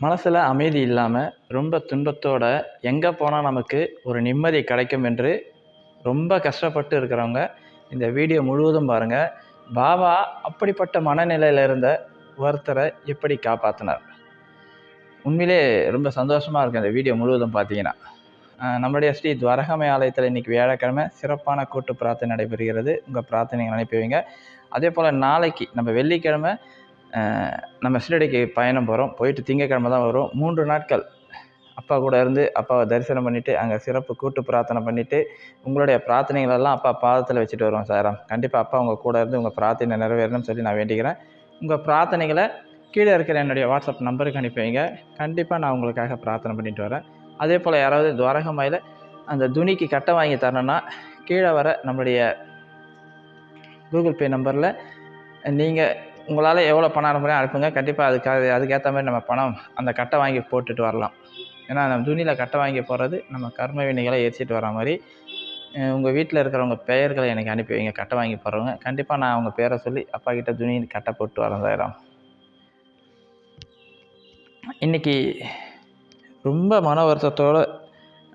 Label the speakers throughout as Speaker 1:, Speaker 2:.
Speaker 1: மனசில் அமைதி இல்லாமல் ரொம்ப துன்பத்தோடு எங்கே போனால் நமக்கு ஒரு நிம்மதி கிடைக்கும் என்று ரொம்ப கஷ்டப்பட்டு இருக்கிறவங்க, இந்த வீடியோ முழுவதும் பாருங்கள் பாபா அப்படிப்பட்ட மனநிலையில் இருந்த ஒருத்தரை எப்படி காப்பாற்றினார் உண்மையிலே ரொம்ப சந்தோஷமாக இருக்கும் இந்த வீடியோ முழுவதும் பார்த்தீங்கன்னா. நம்முடைய ஸ்ரீ துவரகமை ஆலயத்தில் இன்னைக்கு வியாழக்கிழமை சிறப்பான கூட்டு பிரார்த்தனை நடைபெறுகிறது. உங்கள் பிரார்த்தனை அனுப்பி வைங்க. அதேபோல நாளைக்கு நம்ம வெள்ளிக்கிழமை நம்ம சிலடிக்கு பயணம் போகிறோம் போயிட்டு திங்கக்கிழமை தான் வரும் மூன்று நாட்கள் அப்பா கூட இருந்து, அப்பாவை தரிசனம் பண்ணிவிட்டு அங்கே சிறப்பு கூட்டு பிரார்த்தனை பண்ணிவிட்டு உங்களுடைய பிரார்த்தனைகளெல்லாம் அப்பா பாதத்தில் வச்சுட்டு வருவோம் சார் கண்டிப்பாக அப்பா உங்கள் கூட இருந்து உங்கள் பிரார்த்தனை நிறைவேறணும்னு சொல்லி நான் வேண்டிக்கிறேன். உங்கள் பிரார்த்தனைகளை கீழே இருக்கிற என்னுடைய வாட்ஸ்அப் நம்பருக்கு அனுப்பி வைங்க. நான் உங்களுக்காக பிரார்த்தனை பண்ணிட்டு வரேன். அதே போல் யாராவது துவாரகமாயில் அந்த துணிக்கு கட்டை வாங்கி தரணும்னா, கீழே வர நம்முடைய கூகுள் பே நம்பரில் நீங்கள் உங்களால் எவ்வளோ பணம் அனுப்ப அனுப்புங்க. கண்டிப்பாக அதுக்காக அதுக்கேற்ற மாதிரி நம்ம பணம் அந்த கட்டை வாங்கி போட்டுட்டு வரலாம். ஏன்னா, நம்ம துணியில் கட்டை வாங்கி போடுறது நம்ம கர்ம வினைகளை எரிச்சிட்டு வர மாதிரி உங்கள் வீட்டில் இருக்கிறவங்க பெயர்களை எனக்கு அனுப்பி வைங்க. கட்டை வாங்கி போடுறவங்க. கண்டிப்பாக நான் அவங்க பேரை சொல்லி அப்பா கிட்ட துணி கட்டை போட்டு வரேன் இன்றைக்கி இன்னைக்கு ரொம்ப மன வருத்தத்தோடு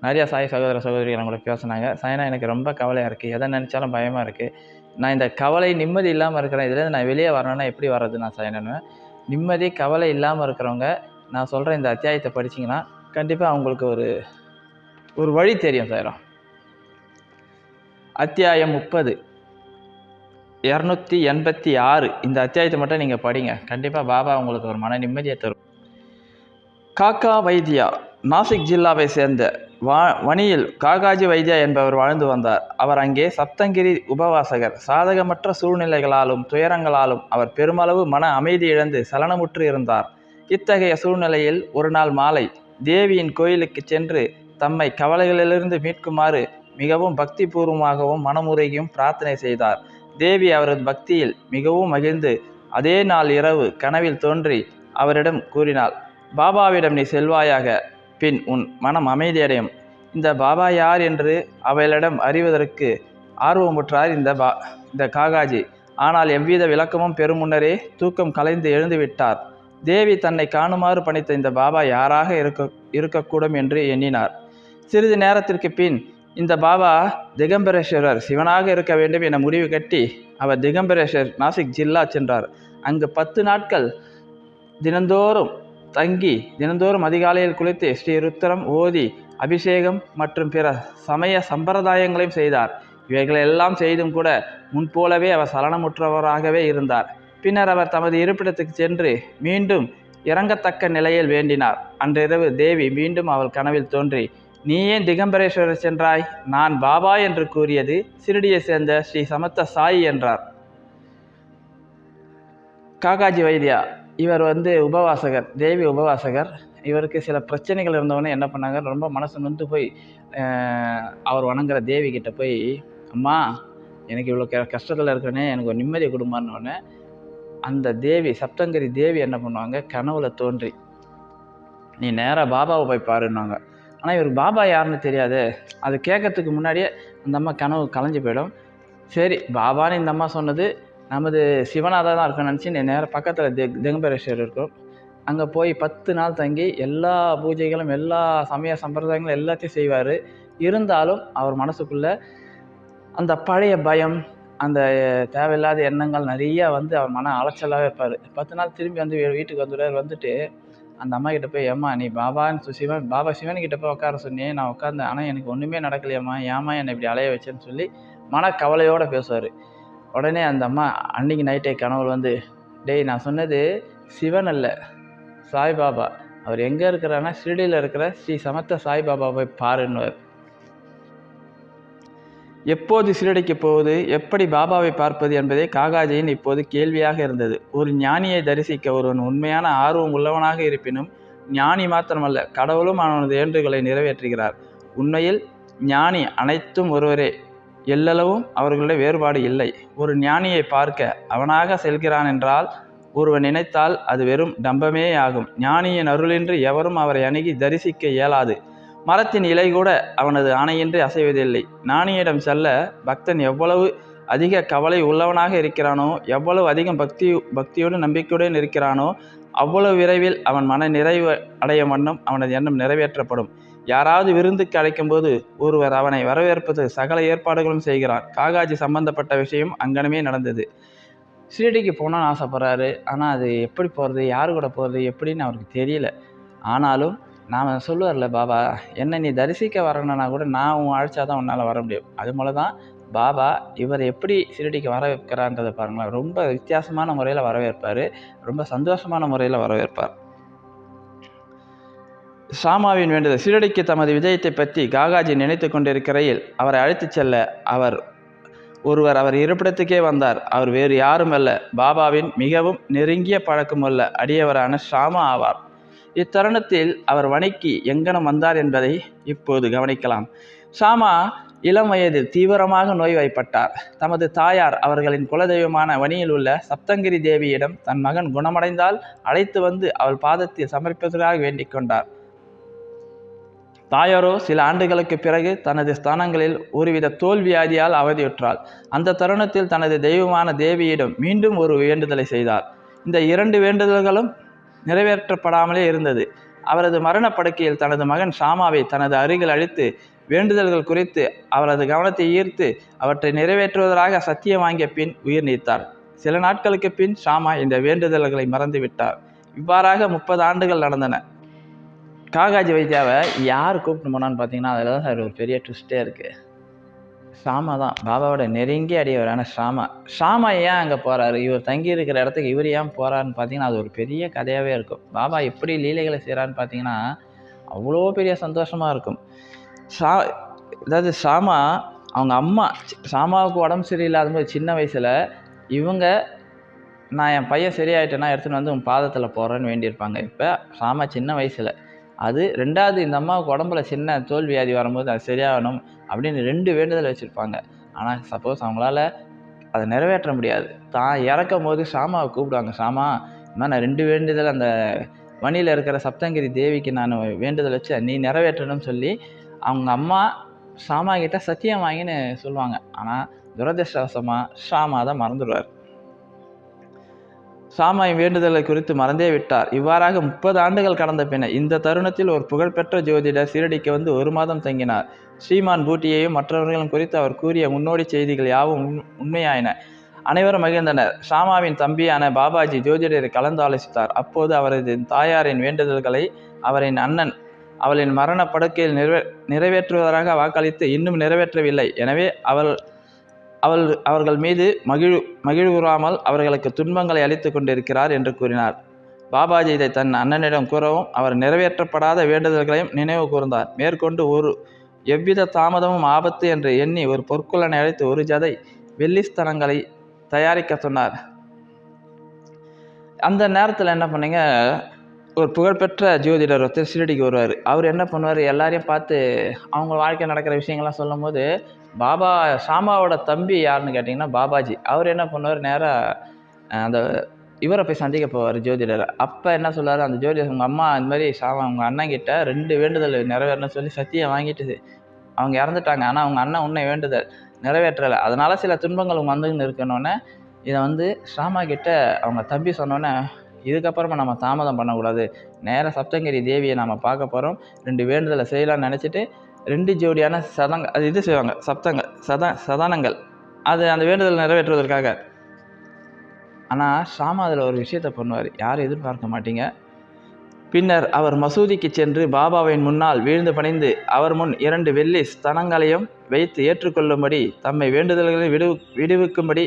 Speaker 1: நிறையா சாய் சகோதர, சகோதரிகள் நம்மளுக்கு பேசுனாங்க. சாய்னா எனக்கு ரொம்ப கவலையாக இருக்குது எதை நினச்சாலும் பயமாக இருக்குது நான் இந்த கவலை, நிம்மதி இல்லாமல் இருக்கிறேன். இதுலேருந்து நான் வெளியே வரணும்னா எப்படி வர்றது நான் சாய்னான்னு. நிம்மதி, கவலை இல்லாமல் இருக்கிறவங்க, நான் சொல்கிற இந்த அத்தியாயத்தை படிச்சீங்கன்னா, கண்டிப்பாக அவங்களுக்கு ஒரு ஒரு வழி தெரியும் சாயிரம் அத்தியாயம் 30 286 இந்த அத்தியாயத்தை மட்டும் நீங்கள் படிங்க. கண்டிப்பாக பாபா உங்களுக்கு ஒரு மன நிம்மதியை தரும். காக்கா வைத்தியா நாசிக் ஜில்லாவை சேர்ந்த வா வணியில் காகாஜி வைத்தியா என்பவர் வாழ்ந்து வந்தார். அவர் அங்கே சப்தங்கிரி உபவாசகர். சாதகமற்ற சூழ்நிலைகளாலும், துயரங்களாலும் அவர் பெருமளவு மன அமைதி இழந்து சலனமுற்று இருந்தார். இத்தகைய சூழ்நிலையில் ஒரு நாள் மாலை, தேவியின் கோயிலுக்கு சென்று தம்மை கவலைகளிலிருந்து மீட்குமாறு மிகவும் பக்தி பூர்வமாகவும், மனமுறையும் பிரார்த்தனை செய்தார். தேவி அவரது பக்தியில் மிகவும் மகிழ்ந்து, அதே நாள் இரவு கனவில் தோன்றி அவரிடம் கூறினாள்: "பாபாவிடம் நீ செல்வாயாக. பின் உன் மனம் அமைதியடையும். இந்த பாபா யார் என்று அவளிடம் அறிவதற்கு ஆர்வமுற்றார் இந்த பா இந்த காகாஜி. ஆனால் எவ்வித விளக்கமும் பெறும் முன்னரே தூக்கம் கலைந்து எழுந்துவிட்டார். தேவி தன்னை காணுமாறு பணித்த இந்த பாபா யாராக இருக்க இருக்கக்கூடும் என்று எண்ணினார். சிறிது நேரத்திற்கு பின் இந்த பாபா திகம்பரேஸ்வரர் சிவனாக இருக்க வேண்டும் என முடிவு கட்டி, அவர் திகம்பரேஸ்வர் நாசிக் ஜில்லா சென்றார். அங்கு 10 நாட்கள் தினந்தோறும் தங்கி, தினந்தோறும் அதிகாலையில் குளித்து, ஸ்ரீ ருத்ரம் ஓதி, அபிஷேகம் மற்றும் பிற சமய சம்பிரதாயங்களையும் செய்தார். இவைகளெல்லாம் செய்தும் கூட, முன்போலவே அவர் சலனமுற்றவராகவே இருந்தார். பின்னர் அவர் தமது இருப்பிடத்துக்கு சென்று மீண்டும் இறங்கத்தக்க நிலையில் வேண்டினார். அன்றிரவு தேவி மீண்டும் அவள் கனவில் தோன்றி, "நீ ஏன் திகம்பரேஸ்வரர் சென்றாய்? நான் பாபா என்று கூறியது சிறுடியை சேர்ந்த ஸ்ரீ சமத்த சாயி" என்றார். காகாஜி வைத்யா இவர் வந்து உபவாசகர். தேவி உபவாசகர். இவருக்கு சில பிரச்சனைகள் இருந்தவொடனே என்ன பண்ணாங்க, ரொம்ப மனசு நொந்து போய் அவர் வணங்குற தேவி கிட்ட போய், "அம்மா, எனக்கு இவ்வளோ க இருக்கனே எனக்கு ஒரு நிம்மதி கொடுமான்னொடனே அந்த தேவி சப்தங்கிரி தேவி என்ன பண்ணுவாங்க, கனவுல தோன்றி, "நீ நேராக பாபாவை போய் பாருன்னுவாங்க." ஆனால் இவருக்கு பாபா யாருன்னு தெரியாது அது கேட்கறதுக்கு முன்னாடியே அந்த அம்மா கனவு கலைஞ்சு போயிடும். சரி பாபான்னு இந்த அம்மா சொன்னது நமது சிவனாக தான் இருக்கும்னு நெனச்சு நேரம் பக்கத்தில் தி திகம்பரேஸ்வரர் இருக்கும். அங்கே போய் 10 நாள் தங்கி எல்லா பூஜைகளும், எல்லா சமய சம்பிரதாயங்களும் எல்லாத்தையும் செய்வார். இருந்தாலும் அவர் மனசுக்குள்ளே அந்த பழைய பயம், அந்த தேவையில்லாத எண்ணங்கள் நிறையா வந்து அவர் மன அலைச்சலாகவே இருப்பார். பத்து நாள் திரும்பி வந்து வீட்டுக்கு வந்துடுவார். வந்துட்டு அந்த அம்மாகிட்ட போய், "ஏம்மா நீ பாபான்னு சிவன் பாபா சிவன் கிட்ட போய் உட்கார சொன்னேன் நான் உட்காந்து ஆனால் எனக்கு ஒன்றுமே நடக்கலையேம்மா. ஏம்மா என்னை இப்படி அலைய வச்சேன்னு" சொல்லி மன கவலையோடு பேசுவார். உடனே அந்த அம்மா அன்னைக்கு நைட்டே கனவுல வந்து, "டேய் நான் சொன்னது சிவன் அல்ல, சாய்பாபா. அவர் எங்கே இருக்கிறாருன்னா ஷிரடியில் இருக்கிற ஸ்ரீ சமத்த சாய்பாபா போய் பாருன்னுவாரு." எப்போது ஷிரடிக்கு போவது, எப்படி பாபாவை பார்ப்பது என்பதே காகாஜியின் இப்போது கேள்வியாக இருந்தது. ஒரு ஞானியை தரிசிக்க ஒருவன் உண்மையான ஆர்வம் உள்ளவனாக இருப்பினும், ஞானி மாத்திரமல்ல, கடவுளும் அவனது ஏன்றுகளை நிறைவேற்றுகிறார். உண்மையில் ஞானி அனைத்தும் ஒருவரே. எள்ளளவும் அவர்களுடைய வேறுபாடு இல்லை. ஒரு ஞானியை பார்க்க அவனாக செல்கிறானென்றால், ஒருவன் நினைத்தால் அது வெறும் டம்பமே ஆகும் ஞானியின் அருளின்றி எவரும் அவரை அணுகி தரிசிக்க இயலாது. மரத்தின் இலை கூட அவனது ஆணையின்றி அசைவதில்லை. ஞானியிடம் செல்ல பக்தன் எவ்வளவு அதிக கவலை உள்ளவனாக இருக்கிறானோ, எவ்வளவு அதிகம் பக்தி பக்தியோடு நம்பிக்கையுடன் இருக்கிறானோ, அவ்வளவு விரைவில் அவன் மன நிறைவு அடையும் வண்ணம் அவனது எண்ணம் நிறைவேற்றப்படும் யாராவது விருந்துக்கு அழைக்கும்போது ஒருவர் அவனை வரவேற்பது சகல ஏற்பாடுகளும் செய்கிறான் காகாஜி சம்பந்தப்பட்ட விஷயம் அங்கனமே நடந்தது. ஷீரடிக்கு போகணும்னு ஆசைப்பட்றாரு. ஆனால் அது எப்படி போகிறது யார் கூட போகிறது எப்படின்னு அவருக்கு தெரியல. ஆனாலும் நாம் சொல்லுவார்ல பாபா என்னை நீ தரிசிக்க வரணும்னா கூட நான் உன் அழைச்சா தான் உன்னால் வர முடியும். அது போல தான் பாபா இவர் எப்படி ஷிரடிக்கு வரவேற்கிறான்றதை பாருங்களேன். ரொம்ப வித்தியாசமான முறையில் வரவேற்பார். ரொம்ப சந்தோஷமான முறையில் வரவேற்பார். சாமாவின் வேண்டுதல் சீரடிக்கு தமது விஜயத்தை பற்றி காகாஜி நினைத்து கொண்டிருக்கிறையில் அவரை அழைத்துச் செல்ல அவர் ஒருவர் அவர் இருப்பிடத்துக்கே வந்தார். அவர் வேறு யாரும் அல்ல பாபாவின் மிகவும் நெருங்கிய பழக்கமுள்ள அடியவரான ஷாமா ஆவார். இத்தருணத்தில் அவர் வணிக்கு எங்கனம் வந்தார் என்பதை இப்போது கவனிக்கலாம். ஷாமா இளம் வயதில் தீவிரமாக நோய்வாய்ப்பட்டார். தமது தாயார் அவர்களின் குலதெய்வமான வணியில் உள்ள சப்தங்கிரி தேவியிடம் தன் மகன் குணமடைந்தால் அழைத்து வந்து அவள் பாதத்தில் சமர்ப்பதற்காக வேண்டிக் கொண்டார். தாயாரோ சில ஆண்டுகளுக்கு பிறகு தனது ஸ்தானங்களில் ஒருவித தோல்வியாதியால் அவதியுற்றாள். அந்த தருணத்தில் தனது தெய்வமான தேவியிடம் மீண்டும் ஒரு வேண்டுதலை செய்தார். இந்த இரண்டு வேண்டுதல்களும் நிறைவேற்றப்படாமலே இருந்தது. அவரது மரணப்படுக்கையில் தனது மகன் ஷாமாவை தனது அருகில் அழித்து வேண்டுதல்கள் குறித்து அவரது கவனத்தை ஈர்த்து அவற்றை நிறைவேற்றுவதாக சத்தியம் வாங்கிய பின் உயிர் நீத்தார். சில நாட்களுக்கு பின் ஷாமா இந்த வேண்டுதல்களை மறந்துவிட்டார். இவ்வாறாக முப்பது ஆண்டுகள் நடந்தன. காகாஜி வைத்தியாவை யார் கூப்பிட்டு போனான்னு பார்த்தீங்கன்னா அதில் தான் சார் ஒரு பெரிய ட்விஸ்ட்டே இருக்குது ஷாமா தான். பாபாவோட நெருங்கி அடியவரான ஷாமா. ஷாமா ஏன் அங்கே போகிறாரு இவர் தங்கி இருக்கிற இடத்துக்கு இவர் ஏன் போகிறாருன்னு பார்த்தீங்கன்னா அது ஒரு பெரிய கதையாகவே இருக்கும். பாபா எப்படி லீலைகளை செய்கிறான்னு பார்த்தீங்கன்னா அவ்வளோ பெரிய சந்தோஷமாக இருக்கும். ஷா அதாவது ஷாமா அவங்க அம்மா ஷாமாவுக்கு உடம்பு சரியில்லாத போது சின்ன வயசில் இவங்க நான் என் பையன் சரியாயிட்டேன்னா எடுத்துகிட்டு வந்து உன் பாதத்தில் போகிறேன்னு வேண்டியிருப்பாங்க. இப்போ ஷாமா சின்ன வயசில் அது ரெண்டாவது இந்த அம்மாவுக்கு உடம்புல சின்ன தோல் வியாதி வரும்போது அது சரியாகணும் அப்படின்னு ரெண்டு வேண்டுதல் வச்சுருப்பாங்க. ஆனால் சப்போஸ் அவங்களால அதை நிறைவேற்ற முடியாது. தான் இறக்கும் போது ஷாமாவை கூப்பிடுவாங்க. ஷாமா இந்த மாதிரி நான் ரெண்டு வேண்டுதல் அந்த வணியில் இருக்கிற சப்தங்கிரி தேவிக்கு நான் வேண்டுதல் வச்சு நீ நிறைவேற்றணும்னு சொல்லி அவங்க அம்மா ஷாமா கிட்ட சத்தியம் வாங்கின்னு சொல்லுவாங்க. ஆனால் துரதிருஷ்டவசமாக ஷாமா தான் மறந்துடுவார். சாமாயின் வேண்டுதலை குறித்து மறந்தே விட்டார். இவ்வாறாக முப்பது ஆண்டுகள் கடந்த பின்ன இந்த தருணத்தில் ஒரு புகழ்பெற்ற ஜோதிடர் சீரடிக்கு வந்து ஒரு மாதம் தங்கினார். ஸ்ரீமான் பூட்டியையும் மற்றவர்களும் குறித்து அவர் கூறிய முன்னோடி செய்திகள் யாவும் உண்மையாயின. அனைவரும் மகிழ்ந்தனர். ஷாமாவின் தம்பியான பாபாஜி ஜோதிடரை கலந்து ஆலோசித்தார் அப்போது அவரது தாயாரின் வேண்டுதல்களை அவரின் அண்ணன் அவளின் மரண படுக்கையில் நிறைவே நிறைவேற்றுவதாக வாக்களித்து இன்னும் நிறைவேற்றவில்லை. எனவே அவள் அவள் அவர்கள் மீது மகிழ் மகிழ்வுறாமல் அவர்களுக்கு துன்பங்களை அளித்து கொண்டிருக்கிறார் என்று கூறினார். பாபாஜி இதை தன் அண்ணனிடம் கூறவும் அவர் நிறைவேற்றப்படாத வேண்டுதல்களையும் நினைவு கூர்ந்தார். மேற்கொண்டு ஒரு எவ்வித தாமதமும் ஆபத்து என்று எண்ணி ஒரு பொற்குள்ளனை அழைத்து ஒரு ஜதை வெள்ளிஸ்தனங்களை தயாரிக்க சொன்னார். அந்த நேரத்தில் என்ன பண்ணீங்க? ஒரு புகழ்பெற்ற ஜோதிடர் ஒருத்தர் ஷிரடிக்கு வருவார். அவர் என்ன பண்ணுவார்? எல்லாரையும் பார்த்து அவங்க வாழ்க்கை நடக்கிற விஷயங்கள்லாம் சொல்லும்போது பாபா சாமாவோட தம்பி யாருன்னு கேட்டிங்கன்னா பாபாஜி. அவர் என்ன பண்ணுவார்? நேராக அந்த இவரை போய் சந்திக்க போவார் ஜோதிடரை. அப்போ என்ன சொல்றாரு அந்த ஜோதிடர் உங்கள் அம்மா இந்த மாதிரி சாமா உங்கள் அண்ணன் கிட்ட ரெண்டு வேண்டுதல் நிறைவேறணும்னு சொல்லி சத்தியம் வாங்கிட்டு அவங்க இறந்துட்டாங்க. ஆனால் அவங்க அண்ணன் உன்னை வேண்டுதல் நிறைவேற்றலை. அதனால் சில துன்பங்கள் உங்க வந்துன்னு இருக்கணுன்னே இதை வந்து ஷாமா கிட்ட அவங்க தம்பி சொன்னோன்னே இதுக்கப்புறமா நம்ம தாமதம் பண்ணக்கூடாது. நேராக சப்தங்கிரி தேவியை நம்ம பார்க்க போகிறோம் ரெண்டு வேண்டுதலை செய்யலாம்னு நினச்சிட்டு ரெண்டு ஜோடியான சதங்க அது இது செய்வாங்க சப்தங்க சத சதானங்கள். அது அந்த வேண்டுதல் நிறைவேற்றுவதற்காக. ஆனால் ஷாமா அதில் ஒரு விஷயத்தை பண்ணுவார். யாரும் எதிர்பார்க்க மாட்டீங்க. பின்னர் அவர் மசூதிக்கு சென்று பாபாவின் முன்னால் வீழ்ந்து பணிந்து அவர் முன் இரண்டு வெள்ளி ஸ்தனங்களையும் வைத்து ஏற்றுக்கொள்ளும்படி தம்மை வேண்டுதல்களை விடு விடுவிக்கும்படி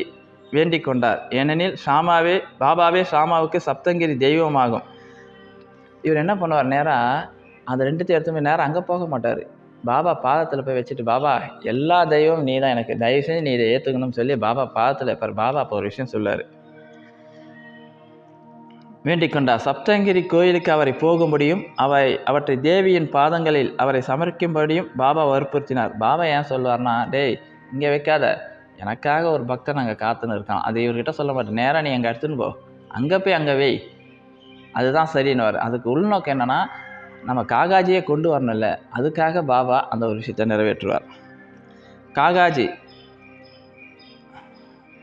Speaker 1: வேண்டிக் கொண்டார் ஏனெனில் ஷாமாவே பாபாவே ஷாமாவுக்கு சப்தங்கிரி தெய்வமாகும். இவர் என்ன பண்ணுவார்? நேராக அந்த ரெண்டுத்தையும் எடுத்துமே நேரம் அங்கே போக மாட்டார். பாபா பாதத்தில் போய் வச்சுட்டு பாபா எல்லா தெய்வமும் நீ தான் எனக்கு தயவு செஞ்சு நீ இதை ஏற்றுக்கணும்னு சொல்லி பாபா பாதத்தில் இப்போ பாபா அப்போ ஒரு விஷயம் சொல்லார் வேண்டிக் கொண்டார் சப்தங்கிரி கோயிலுக்கு அவரை போகும்படியும் அவை அவற்றை தேவியின் பாதங்களில் அவரை சமர்க்கும்படியும் பாபா வற்புறுத்தினார். பாபா ஏன் சொல்லுவார்னா டேய் இங்கே வைக்காத. எனக்காக ஒரு பக்தன் அங்கே காத்துன்னு இருக்கான். அது இவர்கிட்ட சொல்ல மாட்டேன். நேராக நீ அங்கே எடுத்துன்னு போ. அங்கே போய் அங்கே வை. அதுதான் சரின்னு அதுக்கு உள்நோக்கம் என்னென்னா நம்ம காகாஜியை கொண்டு வரணும்ல அதுக்காக பாபா அந்த ஒரு விஷயத்தை நிறைவேற்றுவார். காகாஜி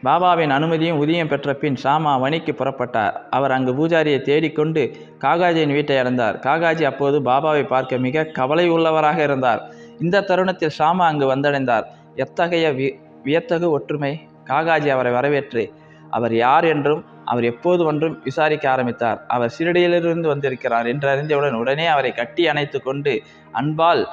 Speaker 1: பாபாவின் அனுமதியும் உதயம் பெற்ற பின் ஷாமா வணிக்கு புறப்பட்டார். அவர் அங்கு பூஜாரியை தேடிக்கொண்டு காகாஜியின் வீட்டை அடைந்தார். காகாஜி அப்போது பாபாவை பார்க்க மிக கவலை உள்ளவராக இருந்தார். இந்த தருணத்தில் ஷாமா அங்கு வந்தடைந்தார். எத்தகைய வி வியத்தகு ஒற்றுமை காகாஜி அவரை வரவேற்று அவர் யார் என்றும் அவர் எப்போது ஒன்றும் விசாரிக்க ஆரம்பித்தார். அவர் சிறுடியிலிருந்து வந்திருக்கிறார் என்று அறிந்தவுடன் உடனே அவரை கட்டி அணைத்து கொண்டு அன்பால்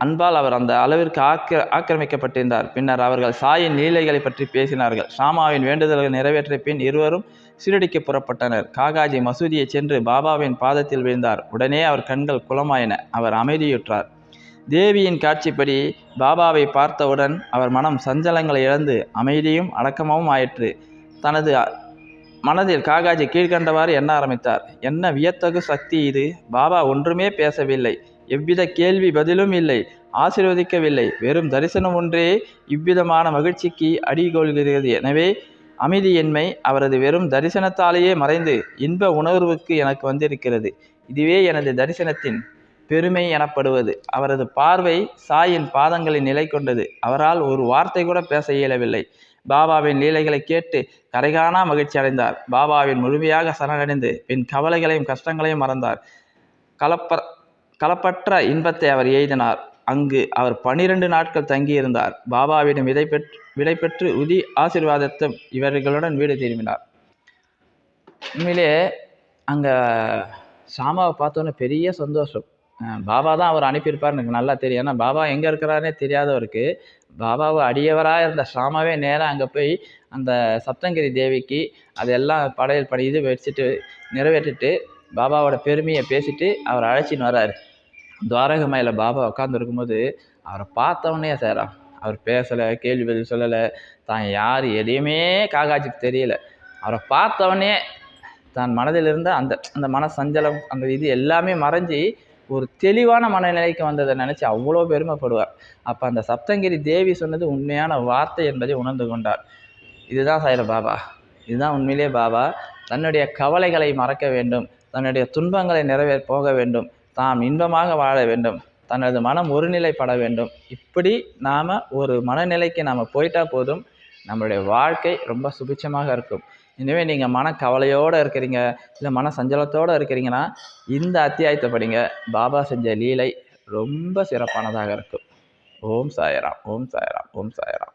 Speaker 1: அன்பால் அவர் அந்த அளவிற்கு ஆக்க ஆக்கிரமிக்கப்பட்டிருந்தார். பின்னர் அவர்கள் சாயின் லீலைகளை பற்றி பேசினார்கள். ஷாமாவின் வேண்டுதல்கள் நிறைவேற்றிய பின் இருவரும் சிறுடிக்கு புறப்பட்டனர். காகாஜி மசூதியை சென்று பாபாவின் பாதத்தில் விழுந்தார். உடனே அவர் கண்கள் குளமாயின. அவர் அமைதியுற்றார். தேவியின் காட்சிப்படி பாபாவை பார்த்தவுடன் அவர் மனம் சஞ்சலங்களை இழந்து அமைதியும் அடக்கமாகவும் ஆயிற்று. தனது மனதில் காகாஜி கீழ்கண்டவாறு எண்ண ஆரம்பித்தார். என்ன வியத்தகு சக்தி இது? பாபா ஒன்றுமே பேசவில்லை. எவ்வித கேள்வி பதிலும் இல்லை. ஆசீர்வதிக்கவில்லை. வெறும் தரிசனம் ஒன்றே இவ்விதமான மகிழ்ச்சிக்கு அடிகொள்கிறது எனவே அமைதியின்மை அவரது வெறும் தரிசனத்தாலேயே மறைந்து இன்ப உணர்வுக்கு எனக்கு வந்திருக்கிறது. இதுவே எனது தரிசனத்தின் பெருமை எனப்படுவது. அவரது பார்வை சாயின் பாதங்களை நிலை கொண்டது. அவரால் ஒரு வார்த்தை கூட பேச இயலவில்லை. பாபாவின் லீலைகளை கேட்டு கரைகாணா மகிழ்ச்சி அடைந்தார். பாபாவின் முழுமையாக சரணடைந்து பின் கவலைகளையும் கஷ்டங்களையும் மறந்தார். கலப்ப கலப்பற்ற இன்பத்தை அவர் எய்தினார். அங்கு அவர் பனிரெண்டு நாட்கள் தங்கியிருந்தார். பாபாவிடம் விதை பெற்று விடை பெற்று உதி ஆசீர்வாதத்தும் இவர்களுடன் வீடு திரும்பினார். உண்மையிலே அங்கே சாமாவை பார்த்தோன்னே பெரிய சந்தோஷம். பாபா தான் அவர் அனுப்பியிருப்பார் எனக்கு நல்லா தெரியும். ஏன்னா பாபா எங்கே இருக்கிறாருனே தெரியாதவருக்கு பாபாவை அடியவராக இருந்த ஷாமாவே நேராக அங்கே போய் அந்த சப்தங்கிரி தேவிக்கு அதெல்லாம் படையல் படி இது வச்சுட்டு நிறைவேற்றிட்டு பாபாவோட பெருமையை பேசிட்டு அவர் அழைச்சின்னு வர்றாரு துவாரகமையில் பாபா உட்காந்துருக்கும்போது அவரை பார்த்தவொடனே சார் அவர் பேசலை கேள்வி பதில் சொல்லலை தான் யார் எதையுமே காகாஜிக்கு தெரியல. அவரை பார்த்தவொடனே தான் மனதில் இருந்த அந்த அந்த மன சஞ்சலம் அந்த இது எல்லாமே மறைஞ்சி ஒரு தெளிவான மனநிலைக்கு வந்ததை நினச்சி அவ்வளோ பெருமைப்படுவார். அப்போ அந்த சப்தங்கிரி தேவி சொன்னது உண்மையான வார்த்தை என்பதை உணர்ந்து கொண்டார். இதுதான் சாயிர பாபா. இதுதான் உண்மையிலே பாபா. தன்னுடைய கவலைகளை மறக்க வேண்டும். தன்னுடைய துன்பங்களை நிறைவே போக வேண்டும். தாம் இன்பமாக வாழ வேண்டும். தனது மனம் ஒருநிலைப்பட வேண்டும். இப்படி நாம் ஒரு மனநிலைக்கு நாம் போயிட்டா போதும். நம்மளுடைய வாழ்க்கை ரொம்ப சுபிட்சமாக இருக்கும். எனவே நீங்கள் மன கவலையோடு இருக்கிறீங்க இல்லை மன சஞ்சலத்தோடு இருக்கிறீங்கன்னா இந்த அத்தியாயத்தை படிங்க. பாபா செஞ்ச லீலை ரொம்ப சிறப்பானதாக இருக்கும். ஓம் சாயராம் ஓம் சாயராம் ஓம் சாயராம்.